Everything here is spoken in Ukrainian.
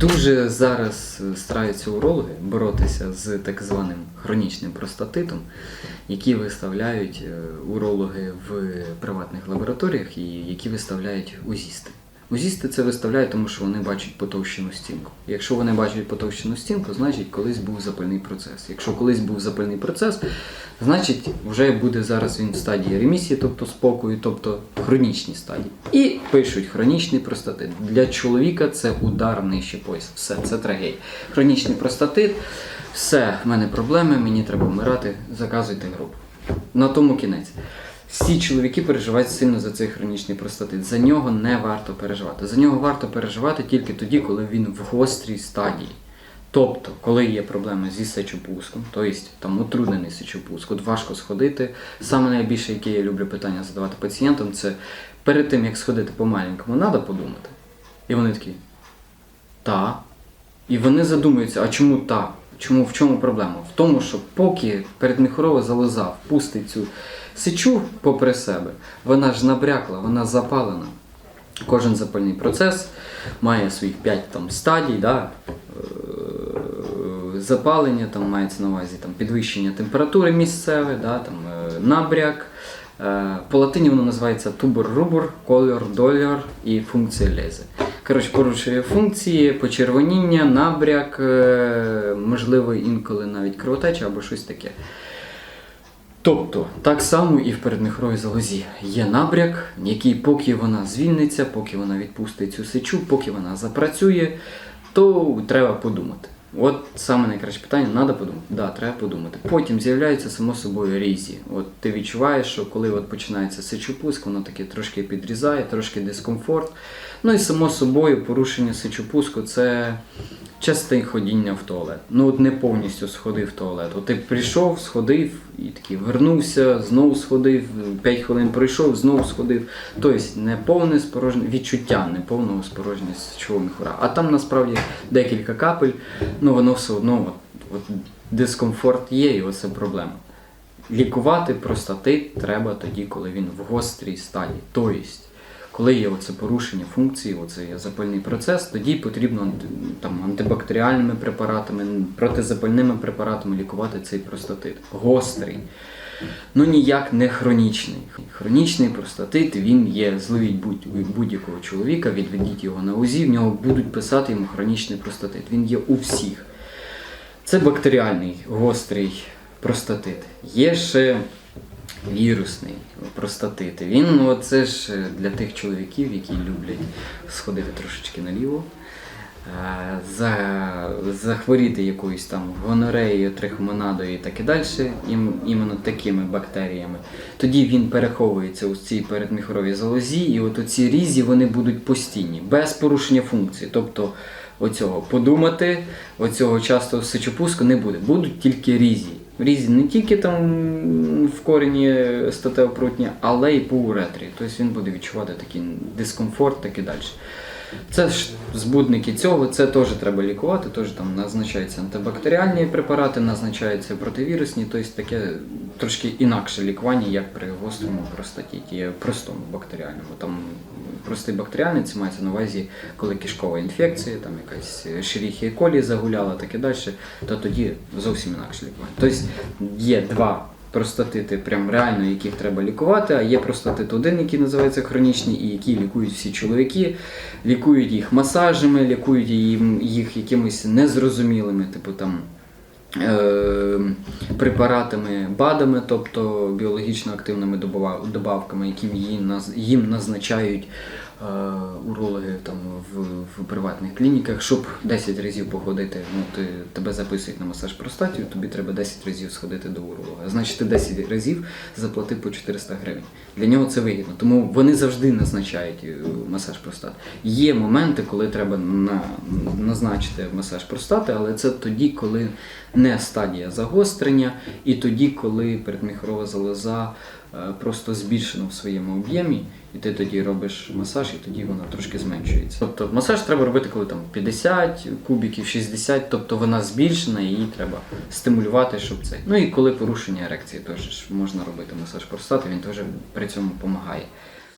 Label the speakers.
Speaker 1: Дуже зараз е, стараються урологи боротися з так званим хронічним простатитом, які виставляють е, урологи в приватних лабораторіях і які виставляють узісти. Узісти це виставляють, тому що вони бачать потовщену стінку. Якщо вони бачать потовщену стінку, значить колись був запальний процес. Якщо колись був запальний процес, значить вже буде зараз він в стадії ремісії, тобто спокою, тобто хронічній стадії. І пишуть хронічний простатит. Для чоловіка це удар нижче пояса. Все, це трагедія. Хронічний простатит, все, в мене проблеми, мені треба вмирати, заказуйте групу. На тому кінець. Всі чоловіки переживають сильно за цей хронічний простатит. За нього не варто переживати. За нього варто переживати тільки тоді, коли він в гострій стадії. Тобто, коли є проблеми зі сечопуском, тобто там утруднений сечопуск, от важко сходити. Саме найбільше, яке я люблю питання задавати пацієнтам, це перед тим, як сходити по маленькому, треба подумати. І вони такі, та. І вони задумуються, а чому так? Чому в чому проблема? В тому, що поки передміхорова залоза впустить цю сечу попри себе, вона ж набрякла, вона запалена. Кожен запальний процес має своїх 5 там, стадій, да? е, запалення, там мається на увазі там, підвищення температури місцеве, да? там, е, набряк. Е, По латині воно називається тубор-рубор, кольор, дольор і функція лези. Коротше, порушує функції, почервоніння, набряк, можливо, інколи навіть кровотеча або щось таке. Тобто, так само і в передміхровій залозі є набряк, який поки вона звільниться, поки вона відпустить цю сечу, поки вона запрацює, то треба подумати. От саме найкраще питання, треба подумати. Да, треба подумати. Потім з'являються само собою різі. От ти відчуваєш, що коли от починається сечопуск, воно таке трошки підрізає, трошки дискомфорт. Ну і само собою порушення сечопуску це часте ходіння в туалет. Ну от не повністю сходив в туалет. От ти прийшов, сходив і такий вернувся, знову сходив, 5 хвилин пройшов, знову сходив. Тобто не повне спорожнє, відчуття неповного спорожнення сечового міхура. А там насправді декілька капель, ну воно все одно от, от дискомфорт є, і оце проблема. Лікувати простатит треба тоді, коли він в гострій стадії. Тобто, коли є оце порушення функції, оце є запальний процес, тоді потрібно там, антибактеріальними препаратами, протизапальними препаратами лікувати цей простатит. Гострий. Ну ніяк не хронічний. Хронічний простатит він є, зловіть будь- будь-якого чоловіка, відведіть його на УЗІ, в нього будуть писати йому хронічний простатит. Він є у всіх. Це бактеріальний гострий простатит. Є ще вірусний простатит. Він ну, це ж для тих чоловіків, які люблять сходити трошечки наліво. е, За, захворіти якоюсь там гонореєю, трихомонадою і так і далі, ім, іменно такими бактеріями. Тоді він переховується у цій передміхоровій залозі, і от оці різі вони будуть постійні, без порушення функції. Тобто оцього подумати, оцього частого сечопуску не буде. Будуть тільки різі. Різі не тільки там в корені статево-прутні, але й по уретрі. Тобто він буде відчувати такий дискомфорт, так і далі. Це ж збудники цього, це теж треба лікувати, теж там назначаються антибактеріальні препарати, назначаються противірусні, тобто таке трошки інакше лікування, як при гострому простатіті, простому бактеріальному. Там простий бактеріальний це мається на увазі, коли кишкова інфекція, там якась шеріхія колі загуляла, так і далі, то тоді зовсім інакше лікування. Тобто є два простатити, прям реально, яких треба лікувати, а є простатит один, який називається хронічний, і який лікують всі чоловіки, лікують їх масажами, лікують їх якимись незрозумілими, типу там. е, Препаратами, БАДами, тобто біологічно активними добавками, яким їм, назначають урологи там в, в приватних клініках, щоб 10 разів походити, ну ти тебе записують на масаж простаті, тобі треба 10 разів сходити до уролога. Значить, ти 10 разів заплатив по 400 гривень. Для нього це вигідно. Тому вони завжди назначають е, масаж простати. Є моменти, коли треба на, назначити масаж простати, але це тоді, коли не стадія загострення, і тоді, коли передміхорова залоза е, просто збільшена в своєму об'ємі, і ти тоді робиш масаж, і тоді вона трошки зменшується. Тобто масаж треба робити, коли там 50 кубіків, 60, тобто вона збільшена, її треба стимулювати, щоб це. Ну і коли порушення ерекції, теж можна робити масаж простати, він теж при цьому допомагає.